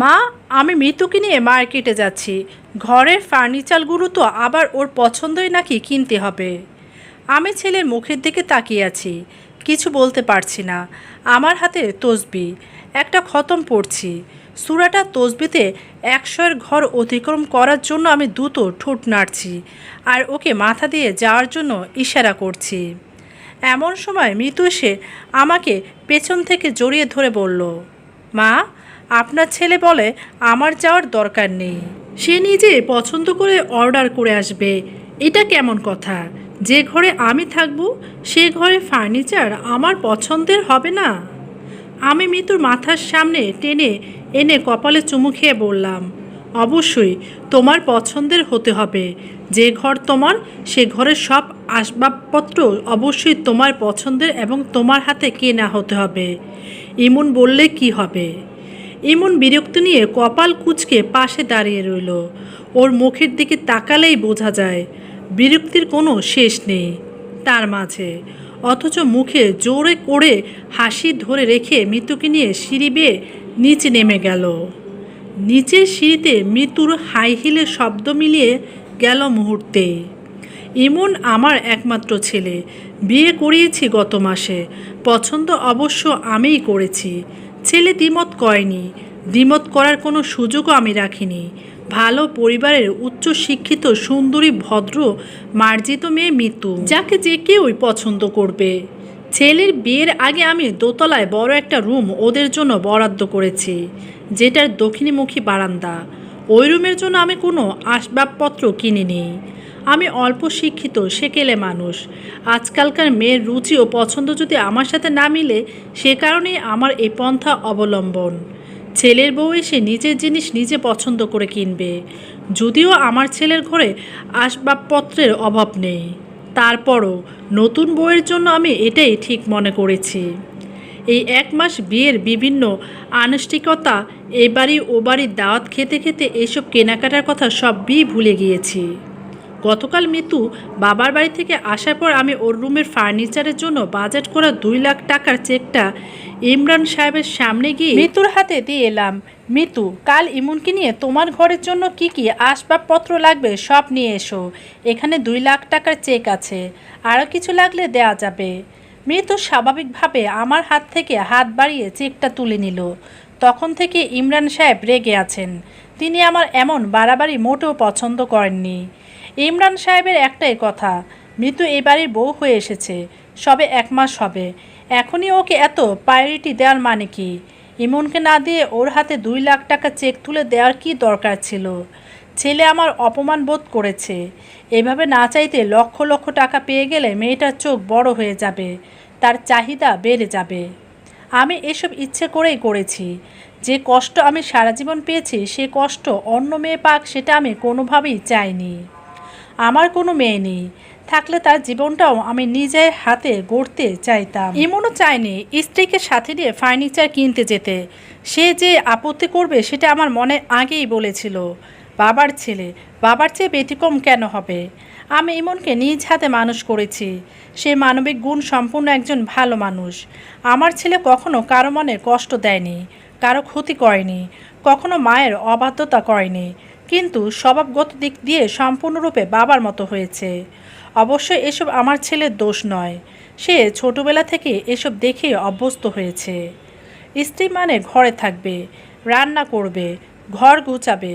মা, আমি মিতুকে নিয়ে মার্কেটে যাচ্ছি। ঘরের ফার্নিচারগুলো তো আবার ওর পছন্দই নাকি কিনতে হবে। আমি ছেলের মুখের দিকে তাকিয়ে আছি। কিছু বলতে পারছি না। আমার হাতে তসবি। একটা খতম পড়ছি। সুরাটা তসবিতে একশোয়ের ঘর অতিক্রম করার জন্য আমি দ্রুত ঠোঁট নাড়ছি আর ওকে মাথা দিয়ে যাওয়ার জন্য ইশারা করছি। এমন সময় মিতু এসে আমাকে পেছন থেকে জড়িয়ে ধরে বলল, মা আপনার ছেলে বলে আমার যাওয়ার দরকার নেই। সে নিজে পছন্দ করে অর্ডার করে আসবে। এটা কেমন কথা? যে ঘরে আমি থাকব, সে ঘরে ফার্নিচার আমার পছন্দের হবে না? আমি মিতুর মাথার সামনে টেনে এনে কপালে চুমু খেয়ে বললাম, অবশ্যই তোমার পছন্দের হতে হবে। যে ঘর তোমার, সে ঘরের সব আসবাবপত্র অবশ্যই তোমার পছন্দের এবং তোমার হাতে কেনা হতে হবে। ইমন বললে কি হবে? ইমন বিরক্ত নিয়ে কপাল কুচকে পাশে দাঁড়িয়ে রইল। ওর মুখের দিকে তাকালেই বোঝা যায়, বিরক্তির কোনো শেষ নেই। তার মাঝে, অথচ মুখে জোরে করে হাসি ধরে রেখে মৃত্যুকে নিয়ে সিঁড়ি বেয়ে নিচে নেমে গেল। নিচের সিঁড়িতে মৃত্যুর হাই হিলের শব্দ মিলিয়ে গেল মুহূর্তে ইমন আমার একমাত্র ছেলে। বিয়ে করিয়েছি গত মাসে। পছন্দ অবশ্য আমিই করেছি। ছেলে দ্বিমত করেনি। দ্বিমত করার কোনো সুযোগও আমি রাখিনি। ভালো পরিবারের উচ্চ শিক্ষিত সুন্দরী ভদ্র মার্জিত মেয়ে মৃত্যু যাকে যে কেউই পছন্দ করবে। ছেলের বিয়ের আগে আমি দোতলায় বড় একটা রুম ওদের জন্য বরাদ্দ করেছি, যেটার দক্ষিণীমুখী বারান্দা। ওই রুমের জন্য আমি কোনো আসবাবপত্র কিনিনি। আমি অল্প শিক্ষিত, সেকেলে মানুষ। আজকালকার মেয়ের রুচি ও পছন্দ যদি আমার সাথে না মিলে, সে কারণেই আমার এই পন্থা অবলম্বন। ছেলের বউ এসে নিজের জিনিস নিজে পছন্দ করে কিনবে। যদিও আমার ছেলের ঘরে আসবাবপত্রের অভাব নেই। তারপরও নতুন বউয়ের জন্য আমি এটাই ঠিক মনে করেছি। এই এক মাস বিয়ের বিভিন্ন আনুষ্ঠিকতা, এ বাড়ি ও বাড়ির দাওয়াত খেতে খেতে এসব কেনাকাটার কথা সব সবই ভুলে গিয়েছি। গতকাল মিতু বাবার বাড়ি থেকে আসার পর আমি ওর রুমের ফার্নিচারের জন্য বাজেট করা দুই লাখ টাকার চেকটা ইমরান সাহেবের সামনে গিয়ে মিতুর হাতে দিয়ে এলাম। মিতু, কাল ইমনকে নিয়ে তোমার ঘরের জন্য কি কি আসবাবপত্র লাগবে সব নিয়ে এসো। এখানে দুই লাখ টাকার চেক আছে। আরও কিছু লাগলে দেয়া যাবে। মৃত স্বাভাবিকভাবে আমার হাত থেকে হাত বাড়িয়ে চেকটা তুলে নিল। তখন থেকে ইমরান সাহেব রেগে আছেন। তিনি আমার এমন বাড়াবাড়ি মোটেও পছন্দ করেননি। ইমরান সাহেবের একটাই কথা, মৃত্যু এ বাড়ির বউ হয়ে এসেছে, সবে এক মাস হবে। এখনই ওকে এত প্রায়োরিটি দেওয়ার মানে কি? ইমনকে না দিয়ে ওর হাতে দুই লাখ টাকা চেক তুলে দেওয়ার কি দরকার ছিল? ছেলে আমার অপমান বোধ করেছে। এভাবে না চাইতে লক্ষ লক্ষ টাকা পেয়ে গেলে মেয়েটার চোখ বড় হয়ে যাবে, তার চাহিদা বেড়ে যাবে। আমি এসব ইচ্ছে করেই করেছি। যে কষ্ট আমি সারা জীবন পেয়েছি, সে কষ্ট অন্য মেয়ে পাক সেটা আমি কোনোভাবেই চাইনি। আমার কোনো মেয়ে নেই। থাকলে তার জীবনটাও আমি নিজের হাতে গড়তে চাইতাম। ইমনও চাইনি স্ত্রীকে সাথে নিয়ে ফার্নিচার কিনতে যেতে। সে যে আপত্তি করবে সেটা আমার মনে আগেই বলেছিল। বাবার ছেলে, বাবার চেয়ে ব্যতিক্রম কেন হবে? আমি ইমনকে নিজ হাতে মানুষ করেছি। সে মানবিক গুণ সম্পূর্ণ একজন ভালো মানুষ। আমার ছেলে কখনো কারও মনে কষ্ট দেয়নি, কারও ক্ষতি করেনি, কখনো মায়ের অবাধ্যতা করেনি। কিন্তু স্বভাবগত দিক দিয়ে সম্পূর্ণরূপে বাবার মতো হয়েছে। অবশ্য এসব আমার ছেলের দোষ নয়। সে ছোটবেলা থেকে এসব দেখে অভ্যস্ত হয়েছে। স্ত্রী মানে ঘরে থাকবে, রান্না করবে, ঘর গুচাবে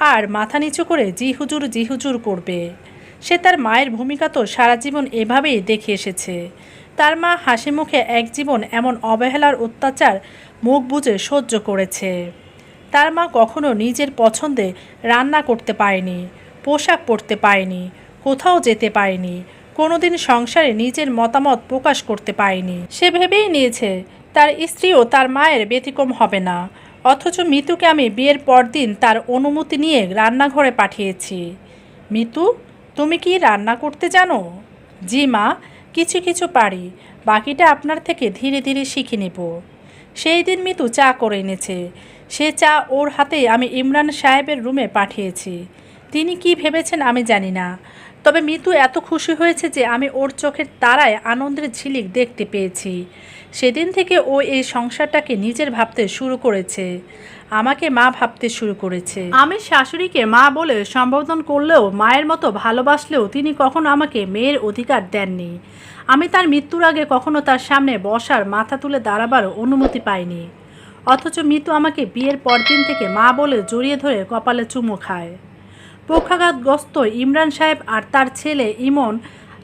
আর মাথা নিচু করে জি হুজুর জি হুজুর করবে। সে তার মায়ের ভূমিকা তো সারা জীবন এভাবেই দেখে এসেছে। তার মা হাসি মুখে এক জীবন এমন অবহেলার অত্যাচার মুখ বুজে সহ্য করেছে। তার মা কখনো নিজের পছন্দে রান্না করতে পারেনি, পোশাক পরতে পারেনি, কোথাও যেতে পারেনি, কোনোদিন সংসারে নিজের মতামত প্রকাশ করতে পারেনি। সে ভেবেই নিয়েছে, তার স্ত্রীও তার মায়ের ব্যতিক্রম হবে না, অথচ মিতুকে আমি বিয়ের পরদিন তার অনুমতি নিয়ে রান্নাঘরে পাঠিয়েছি। মিতু, তুমি কি রান্না করতে জানো? জি মা, কিছু কিছু পারি, বাকিটা আপনার থেকে ধীরে ধীরে শিখে নেব। সেই দিন মিতু চা করে এনেছে। সে চা ওর হাতে আমি ইমরান সাহেবের রুমে পাঠিয়েছি। তিনি কি ভেবেছেন আমি জানি না। তবে মিতু এত খুশি হয়েছে যে আমি ওর চোখের তারায় আনন্দের ঝিলিক দেখতে পেয়েছি। সেদিন থেকে ও এই সংসারটাকে নিজের ভাবতে শুরু করেছে। আমাকে মা ভাবতে শুরু করেছে। আমি শাশুড়িকে মা বলে সম্বোধন করলেও, মায়ের মতো ভালোবাসলেও তিনি কখনো আমাকে মেয়ের অধিকার দেননি। আমি তার মৃত্যুর আগে কখনো তার সামনে বসার মাথা তুলে দাঁড়াবার অনুমতি পাইনি। অথচ মিতু আমাকে বিয়ের পরদিন থেকে মা বলে জড়িয়ে ধরে কপালে চুমু খায়। পক্ষাঘাতগ্রস্ত ইমরান সাহেব আর তার ছেলে ইমন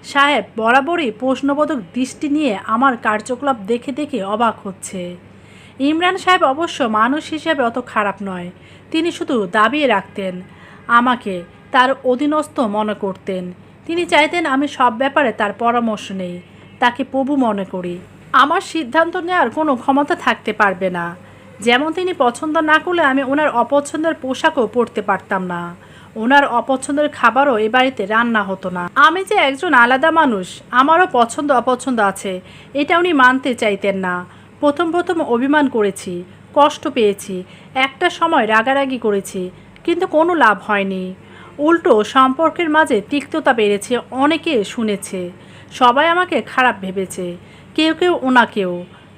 সাহেব বরাবরই প্রশ্নবোধক দৃষ্টি নিয়ে আমার কার্যকলাপ দেখে দেখে অবাক হচ্ছে। ইমরান সাহেব অবশ্য মানুষ হিসেবে অত খারাপ নয়, তিনি শুধু দাবিয়ে রাখতেন, আমাকে তার অধীনস্থ মনে করতেন। তিনি চাইতেন আমি সব ব্যাপারে তার পরামর্শ নেই, তাকে প্রভু মনে করি। আমার সিদ্ধান্ত নেওয়ার কোনো ক্ষমতা থাকতে পারবে না। যেমন তিনি পছন্দ না করলে আমি ওনার অপছন্দের পোশাকও পরতে পারতাম না। ওনার অপছন্দের খাবারও এ বাড়িতে রান্না হতো না। আমি যে একজন আলাদা মানুষ, আমারও পছন্দ অপছন্দ আছে, এটা উনি মানতে চাইতেন না। প্রথম প্রথম অভিমান করেছি, কষ্ট পেয়েছি, একটা সময় রাগারাগি করেছি, কিন্তু কোনো লাভ হয়নি। উল্টো সম্পর্কের মাঝে তিক্ততা বেড়েছে, অনেকে শুনেছে, সবাই আমাকে খারাপ ভেবেছে, কেউ কেউ ওনাকেও।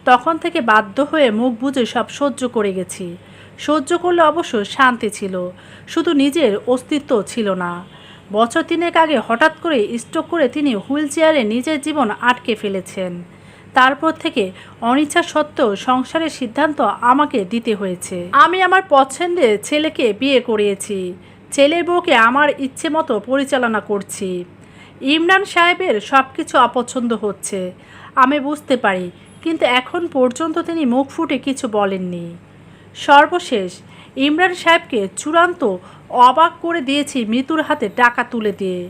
তখন থেকে বাধ্য হয়ে মুখ বুজে সব সহ্য করে গেছি। সহ্য করলে অবশ্য শান্তি ছিল, শুধু নিজের অস্তিত্ব ছিল না। বছর তিনেক আগে হঠাৎ করে স্ট্রোক করে তিনি হুইল চেয়ারে নিজের জীবন আটকে ফেলেছেন। তারপর থেকে অনিচ্ছা সত্ত্বেও সংসারের সিদ্ধান্ত আমাকে দিতে হয়েছে। আমি আমার পছন্দের ছেলেকে বিয়ে করিয়েছি। ছেলের বউকে আমার ইচ্ছে মতো পরিচালনা করছি। ইমরান সাহেবের সব কিছু অপছন্দ হচ্ছে। আমি বুঝতে পারি কিন্তু এখন পর্যন্ত তিনি মুখ ফুটে কিছু বলেননি। সর্বশেষ, ইমরান সাহেবকে চূড়ান্ত অবাক করে দিয়েছি মৃত্যুর হাতে টাকা তুলে দিয়ে।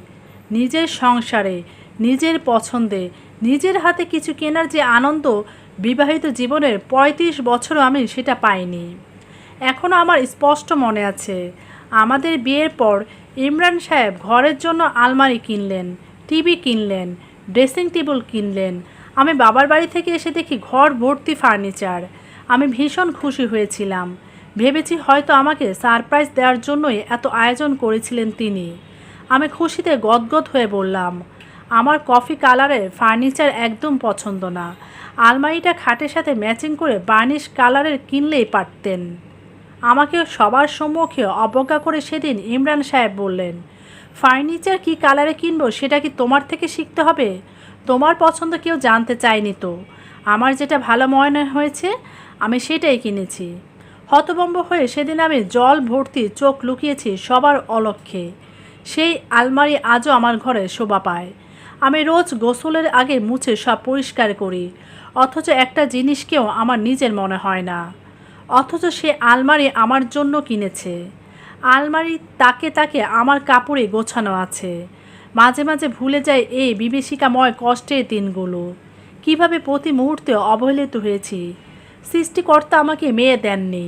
নিজের সংসারে, নিজের পছন্দে, নিজের হাতে কিছু কেনার যে আনন্দ বিবাহিত জীবনের পঁয়ত্রিশ বছরও আমি সেটা পাইনি। এখনও আমার স্পষ্ট মনে আছে, আমাদের বিয়ের পর ইমরান সাহেব ঘরের জন্য আলমারি কিনলেন, টিভি কিনলেন, ড্রেসিং টেবিল কিনলেন আমি বাবার বাড়ি থেকে এসে দেখি ঘর ভর্তি ফার্নিচার। আমি ভীষণ খুশি হয়েছিলাম। ভেবেছি হয়তো আমাকে সারপ্রাইজ দেওয়ার জন্যই এত আয়োজন করেছিলেন তিনি। আমি খুশিতে গদগদ হয়ে বললাম, আমার কফি কালারের ফার্নিচার একদম পছন্দ না। আলমারিটা খাটের সাথে ম্যাচিং করে বার্নিশ কালারের কিনলেই পারতেন। আমাকে সবার সম্মুখে অবজ্ঞা করে সেদিন ইমরান সাহেব বললেন, ফার্নিচার কি কালারে কিনবো সেটা কি তোমার থেকে শিখতে হবে? তোমার পছন্দ কেউ জানতে চায়নি তো। আমার যেটা ভালো মনে হয়েছে, আমি সেটাই কিনেছি। হতভম্ব হয়ে সেদিন আমি জল ভর্তি চোখ লুকিয়েছি সবার অলক্ষ্যে সেই আলমারি আজও আমার ঘরে শোভা পায়। আমি রোজ গোসলের আগে মুছে সব পরিষ্কার করি, অথচ একটা জিনিসকেও আমার নিজের মনে হয় না। অথচ সে আলমারি আমার জন্য কিনেছে। আলমারি তাকে তাকে আমার কাপড়ে গোছানো আছে। মাঝে মাঝে ভুলে যায় এই বিভীষিকাময় কষ্টের দিনগুলো। কীভাবে প্রতি মুহূর্তে অবহেলিত হয়েছি। সৃষ্টিকর্তা আমাকে মেয়ে দেননি।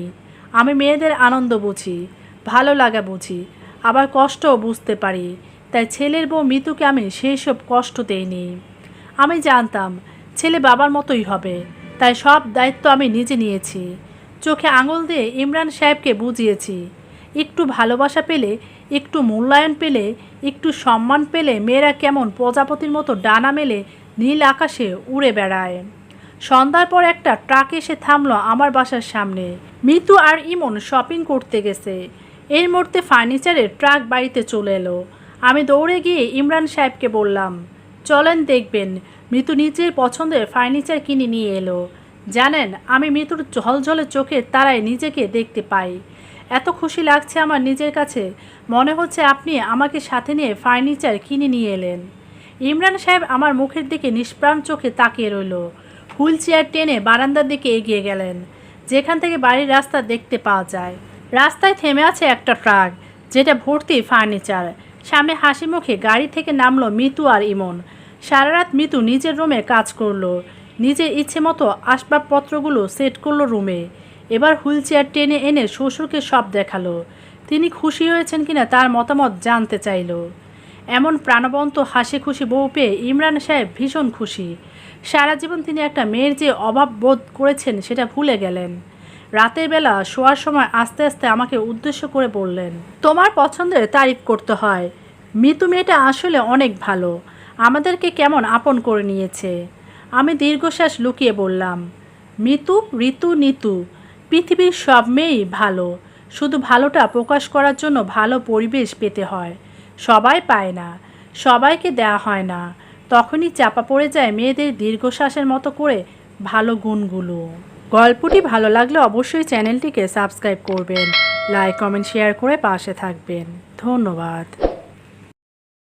আমি মেয়েদের আনন্দ বুঝি, ভালো লাগা বুঝি, আবার কষ্টও বুঝতে পারি। তাই ছেলের বউ মিতুকে আমি সেই সব কষ্ট দেইনি। আমি জানতাম, ছেলে বাবার মতোই হবে। তাই সব দায়িত্ব আমি নিজে নিয়েছি। চোখে আঙুল দিয়ে ইমরান সাহেবকে বুঝিয়েছি, একটু ভালোবাসা পেলে একটু মূল্যায়ন পেলে, একটু সম্মান পেলে মেয়েরা কেমন প্রজাপতির মতো ডানা মেলে নীল আকাশে উড়ে বেড়ায়। সন্ধ্যার পর একটা ট্রাক এসে থামলো আমার বাসার সামনে। মিতু আর ইমন শপিং করতে গেছে। এই মুহূর্তে ফার্নিচারের ট্রাক বাড়িতে চলে এলো। আমি দৌড়ে গিয়ে ইমরান সাহেবকে বললাম, চলেন দেখবেন। মৃত্যু নিজের পছন্দের ফার্নিচার কিনে নিয়ে এলো। জানেন, আমি মৃত্যুর ঝলঝলে চোখের তারায় নিজেকে দেখতে পাই। এত খুশি লাগছে আমার নিজের কাছে। মনে হচ্ছে আপনি আমাকে সাথে নিয়ে ফার্নিচার কিনে নিয়ে এলেন। ইমরান সাহেব আমার মুখের দিকে নিষ্প্রাণ চোখে তাকিয়ে রইল। হুইল চেয়ার টেনে বারান্দার দিকে এগিয়ে গেলেন, যেখান থেকে বাড়ির রাস্তা দেখতে পাওয়া যায়। রাস্তায় থেমে আছে একটা ট্রাক, যেটা ভর্তি ফার্নিচার। সামনে হাসি মুখে গাড়ি থেকে নামলো মিতু আর ইমন। সারা রাত মিতু নিজের রুমে কাজ করল, নিজের ইচ্ছে মতো আসবাবপত্রগুলো সেট করল রুমে। এবার হুইল চেয়ার টেনে এনে শ্বশুরকে সব দেখাল। তিনি খুশি হয়েছেন কিনা তার মতামত জানতে চাইল। এমন প্রাণবন্ত হাসি খুশি বউ পেয়ে ইমরান সাহেব ভীষণ খুশি। সারা জীবন তিনি একটা মেয়ের যে অভাব বোধ করেছেন সেটা ভুলে গেলেন। রাতের বেলা শোয়ার সময় আস্তে আস্তে আমাকে উদ্দেশ্য করে বললেন, তোমার পছন্দের তারিফ করতে হয়। মিতু মেয়েটা আসলে অনেক ভালো। আমাদেরকে কেমন আপন করে নিয়েছে। আমি দীর্ঘশ্বাস লুকিয়ে বললাম, মিতু, ঋতু, নিতু পৃথিবীর সব মেয়েই ভালো। শুধু ভালোটা প্রকাশ করার জন্য ভালো পরিবেশ পেতে হয়। সবাই পায় না। সবাইকে দেয়া হয় না। তখনই চাপা পড়ে যায় মেয়েদের দীর্ঘশ্বাসের মতো করে ভালো গুণগুলো। গল্পটি ভালো লাগলে অবশ্যই চ্যানেলটিকে সাবস্ক্রাইব করবেন। লাইক, কমেন্ট, শেয়ার করে পাশে থাকবেন। ধন্যবাদ।